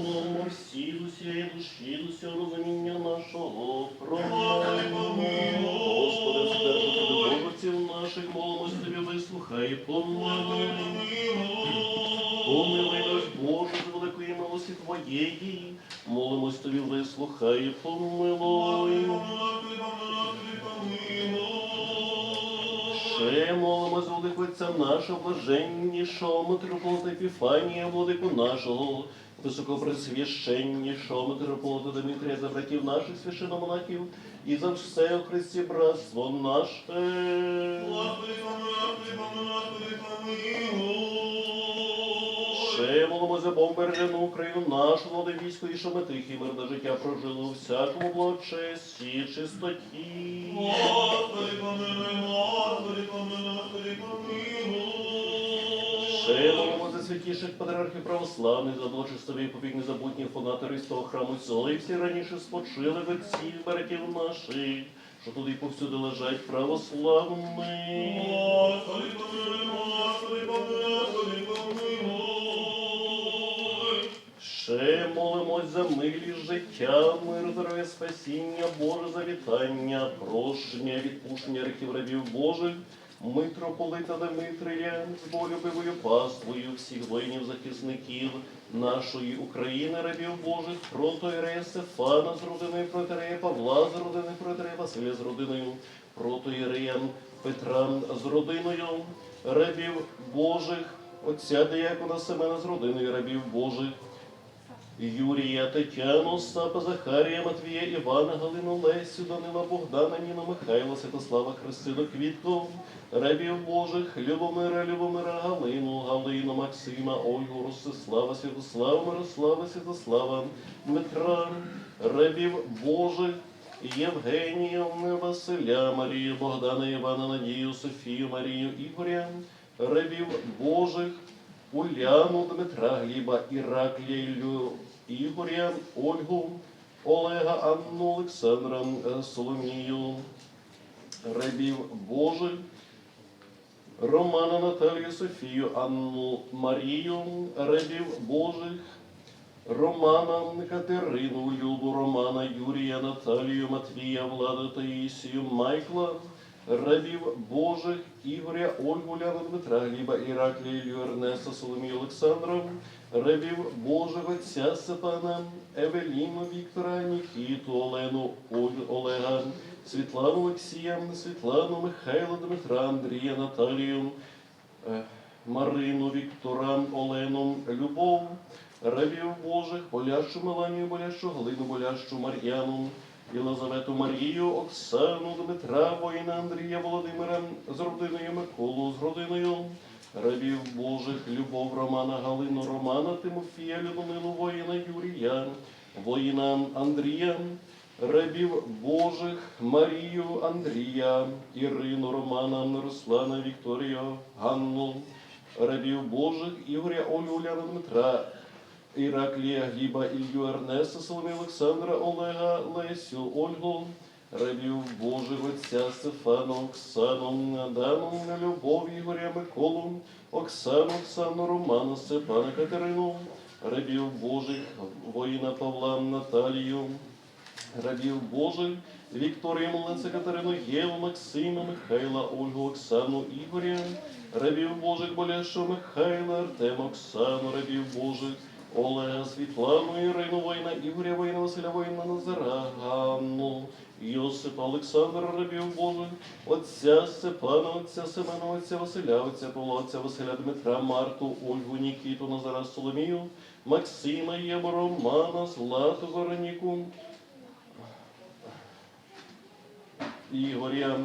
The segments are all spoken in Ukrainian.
Промовимо всі з усієї душі, з усього розуміння нашого. Господи, Промовимо, Господи, здержи тобі борців наших, молимось тобі, вислухай, помилуй. Помилуй наш Боже, з великої милості Твоєї, молимось тобі, вислухай, помилуй. Ще молимо за владику Отця нашого блаженнішого митрополита Епіфанія, владику нашого, високопресвященнішого митрополита Дмитрія, за братів наших священомонахів і за все у Христі братство наше. Ще молимо за бомбержену Україну нашу, влади військо, і що ми тихі мирне життя прожили у всякому благочесті і чистоті. Ще молимо за святіших патріархів православних, за благочестові повік незабутніх фонаторів з того храму села, і всі раніше спочили від всіх братів наших, що туди повсюди лежать православні. Ще молимось за милість життя, мир, здоров'я, спасіння, Боже завітання, прощення, відпущення гріхів рабів Божих, митрополита Дмитрія, з болюбивою паствою всіх воїнів захисників нашої України, рабів Божих, протоірея Стефана з родиною, протирея Павла з родиною, протирея Василя з родиною, протоірея Петра з родиною, рабів Божих, отця Деякона Семена з родиною рабів Божих. Юрія, Тетяну, Остапа, Захарія, Матвія, Івана, Галину, Лесю, Данила, Богдана, Ніну, Михайла, Святослава, Христину, Квітку, рабів Божих, Любомира, Любомира, Галину, Галину, Максима, Ольгу, Ростислава, Святослава, Мирослава, Святослава, Дмитра, рабів Божих, Євгенія, Василя, Марію, Богдана, Івана, Надію, Софію, Марію, Ігоря, рабів Божих, Уляну, Дмитра, Гліба, Іраклія, Ігоря, Ольгу, Олега, Анну, Олександра, е, Соломію, рабів Божих, Романа, Наталію, Софію, Анну, Марію, рабів Божих, Романа, Катерину, Любу, Романа, Юрія, Наталію, Матвія, Владу, Таїсію, Майкла, рабів Божих, Ігоря, Ольгу, Ляну, Дмитра, Гліба, Іраклія, Ілью, Соломію, Олександра, рабів Божих, отця Степана, Евеліну, Віктора, Нікіту, Олену, Олега, Світлану, Олексія, Світлану, Михайла, Дмитра, Андрія, Наталію, е, Марину, Віктора, Олену, Любов, рабів Божих, Болящу Меланію, Болящу Галину, Болящу Мар'яну, Єлизавету Марію, Оксану, Дмитра, воїна Андрія, Володимира, з родиною Миколу, з родиною рабів Божих, Любов, Романа, Галину, Романа, Тимофія, Людмилу, воїна Юрія, воїна Андрія, рабів Божих, Марію, Андрія, Ірину, Романа, Руслана, Вікторію, Ганну, рабів Божих, Ігоря, Олю, Уляна, Дмитра, Іраклія, Гліба, Ілью, Ернеста, Соломія, Олександра, Олега, Лесю, Ольгу, рабів Божих, отця Стефана, Оксану, Адаму, Любов, Ігоря, Миколу, Оксану, Оксану, Романа, Степана, Катерину, рабів Божих, воїна Павла, Наталію, рабів Божих, Вікторію, Млинця, Катерину, Єву, Максима, Михайла, Ольгу, Оксану, Ігоря, рабів Божих, Болящого, Михайла, Артема, Оксану, рабів Божих, Олега, Світлану, Ірину, воїна, Ігоря, воїна, Василя, воїна, Назара, Ганну, Йосипа, Олександра, рабів Божих, отця Степана, отця Семена, отця Василя, отця Павла, отця Василя, Дмитра, Марту, Ольгу, Нікіту, Назара, Соломію, Максима, Єву, Романа, Злату, Вероніку, Ігоря,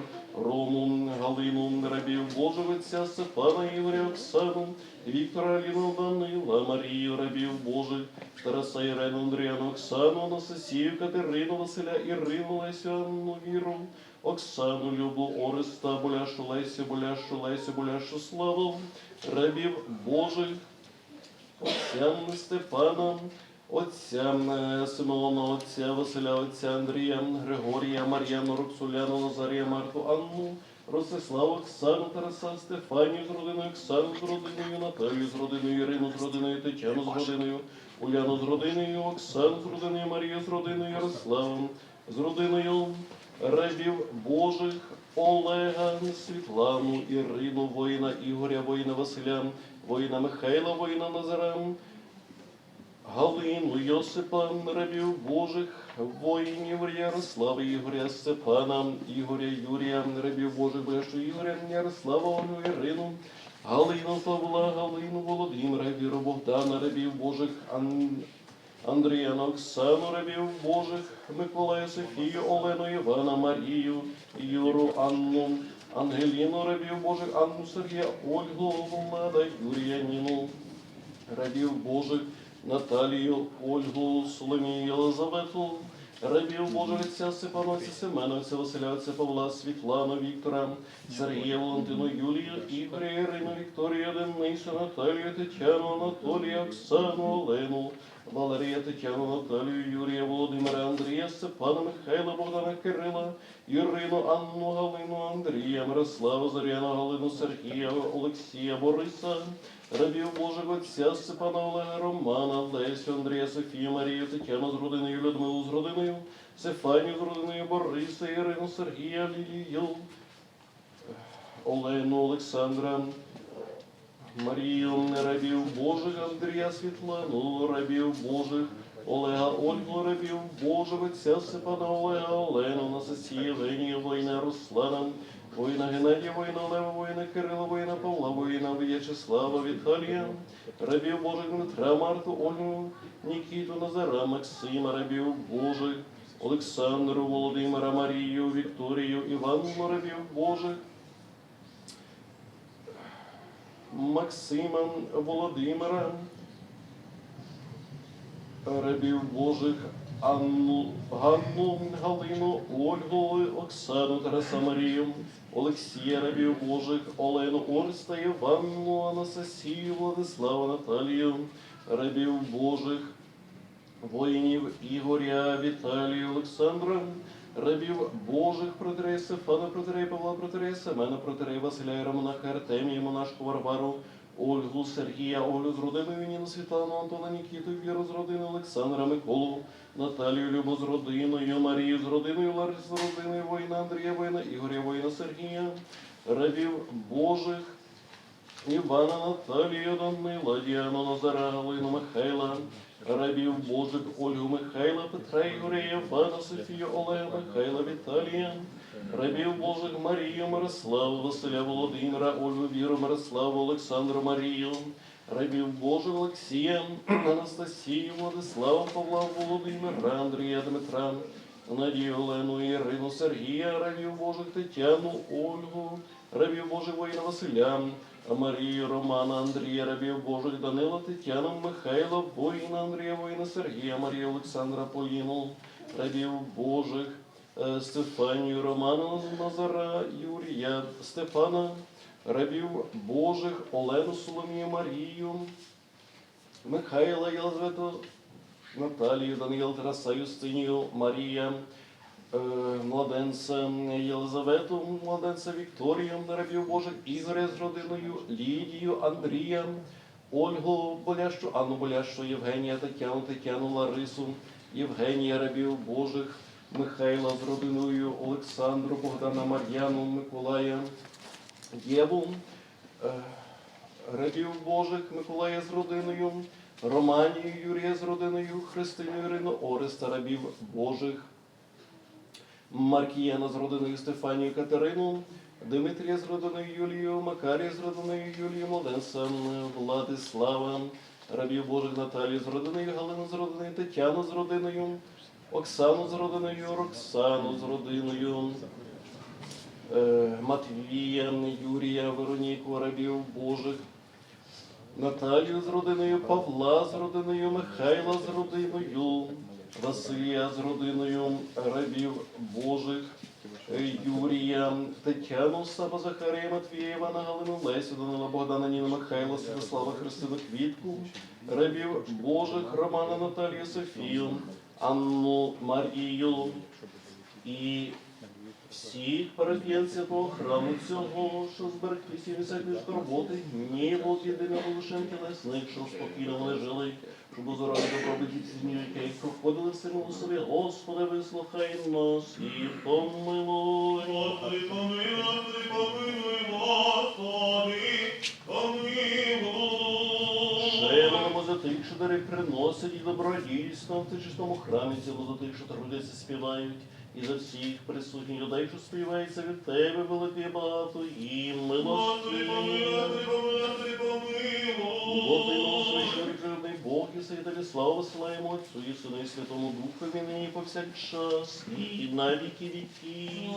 Рому, Галину, рабів Божовиця, Степана, Ігоря, Оксану, Віктора, Аліну, Данила, Марію, рабів Божих, Тараса, Ірену, Андріану, Оксану, Анастасію, Катерину, Василя, Ірину, Лесю, Анну, Віру, Оксану, Любу, Ореста, Боляшу, Лесю, Боляшу, Лесю, Боляшу, Славу, рабів Божих, отцям Степана, отцям е, Симеона, отця Василя, отця Андрія, Григорія, Мар'яну, Роксуляну, Назарія, Марту, Анну, Ростиславу, Оксану, Тараса, Стефанію з родиною, Оксану з родиною, Наталію з родиною, Ірину з родиною, Тетяну з родиною, Уляну з родиною, Оксану з родиною, Марію з родиною, Ярославом, з родиною рабів Божих, Олега, Світлану, Ірину, воїна Ігоря, воїна Василя, воїна Михайла, воїна Назара, Галину, Йосипа, рабів Божих, воїнів Ярослава, Ігоря, Степана, Ігоря, Юрія, рабів Божих, Бешу, Ігоря, Ярослава, Ольгу, Ірину, Галину, Павла, Галину, Володимира, Віру, Богдана, рабів Божих, Ан... Андрія, Оксану, рабів Божих, Миколая, Софію, Олену, Івана, Марію, Юру, Анну, Ангеліну, рабів Божих, Анну, Сергія, Ольгу, Влада, Юрія, Ніну, рабів Божих, Наталію, Ольгу, Соломію, Єлизавету, рабів Божих отця Степана, отця Семена, отця Василя, отця Павла, Світлану, Віктора, Сергія, Валентину, Юлію, Ігоря, Ірину, Вікторію, Денису, Наталію, Тетяну, Анатолія, Оксану, Олену, Валерія, Тетяну, Наталію, Юрія, Володимира, Андрія, Степана, Михайла, Богдана, Кирила, Ірину, Анну, Галину, Андрія, Мирославу, Зоряну, Галину, Сергія, Олексія, Бориса, рабів Божих Отця, Степана, Олега, Романа, Лесю, Андрія, Софію, Марію, Тетяну з родиною, Людмилу з родиною, Стефанію з родиною, Бориса, Ірину, Сергія, Лілію, Олену, Олександра, Марію, рабів Божих, Андрія Світлану, рабів Божих, Олега Ольгу, рабів Божих, отця Степана Олега, Олену, Насосія, Євгенія, воїна Руслана, воїна Геннадія, воїна Лева, воїна Кирила, воїна Павла, воїна В'ячеслава, Віталія, рабів Божих Дмитра, Марту, Ольгу, Нікіту, Назара, Максима, рабів Божих, Олександру, Володимира, Марію, Вікторію, Івану, рабів Божих, Максима, Володимира, рабів Божих, Анну, Ганну, Галину, Ольгу, Оксану, Тараса Марію, Олексія, рабів Божих, Олену, Орста, Іванну, Анастасію, Владислава, Наталію, рабів Божих, воїнів Ігоря, Віталію, Олександра, рабів Божих протерей Стефана, протерей Павла, протерей Семена, протерей Василя, Романаха, Артемія, Монашку Варвару, Ольгу, Сергія, Олю з родиною, Ніну, Світлану, Антона, Нікіту, Віру з родиною, Олександра, Миколу, Наталію, Любу з родиною, Марію з родиною, Ларису з родиною, воїна Андрія, воїна Ігоря, воїна Сергія, рабів Божих, Івана, Наталію, Данила, Діану, Назара, Галину, Михайла, рабів Божих, Ольгу, Михайла, Петра, Ігоря, Івана, Софію, Олега, Михайла, Віталія, рабів Божих, Марію, Мирославу, Василя, Володимира, Ольгу, Віру, Мирославу, Олександру, Марію, рабів Божих, Олексія, Анастасію, Владислава, Павла, Володимира, Андрія, Дмитра, Надію, Олену, Ірину, Сергія, рабів Божих, Тетяну, Ольгу, рабів Божих, воїна Василя, Марію, Романа, Андрія, рабів Божих, Данила, Тетяну, Михайла, воїна Андрія, воїна Сергія, Марія, Олександра, Поліну, рабів Божих, Стефанію, Романа, Назара, Юрія, Степана, рабів Божих, Олену, Соломію, Марію, Михайла, Єлизавету, Наталію, Даниїл, Тараса, Юстинію, Марія, е, младенця Єлизавету, младенця Вікторію, рабів Божих, Ігоря з родиною, Лідію, Андрія, Ольгу Болящу, Анну Болящу, Євгенія, Тетяну, Тетяну, Ларису, Євгенія, рабів Божих, Михайла з родиною, Олександру, Богдана, Мар'яну, Миколая, Єву, е, рабів Божих, Миколая з родиною, Романію, Юрія з родиною, Христину, Ірину, Ореста, рабів Божих, Маркіяна з родиною Стефанію Катерину, Дмитрія з родиною Юлію, Макарія з родиною Юлію, Младенця, Владислава, рабів Божих Наталію з родиною, Галину з родиною, Тетяну з родиною, Оксану з родиною, Роксану з родиною, е, Матвія, Юрія, Вероніку, рабів Божих, Наталію з родиною, Павла з родиною, Михайла з родиною, Василія з родиною, рабів Божих, е, Юрія, Тетяну, Саба, Захарія, Матвія, Івана, Галину, Лесю, Данила, Богдана, Ніну, Михайла, Святослава, Христину, Квітку, рабів Божих, Романа, Наталію, Софію, Анну, Марію і всіх парафіян святого храму цього, що зберегли всі всякі скорботи, гніву, єдиного лишен тілесних, що спокійно вони щоб здоров'я добробиті ці які проходили все милосові, Господи, вислухай нас і помилуй. Господи, помилуй, помилуй, Господи, помилуй. За тих, що дари приносять і добродійство в чистому храмі цьому, за тих, що трудяться, співають, і за всіх присутніх людей, що співається від тебе, велике багато, і Господи, Бог і Святові славу висилаємо Отцю і Сину і Святому Духові, нині повсякчас, і на віки віків.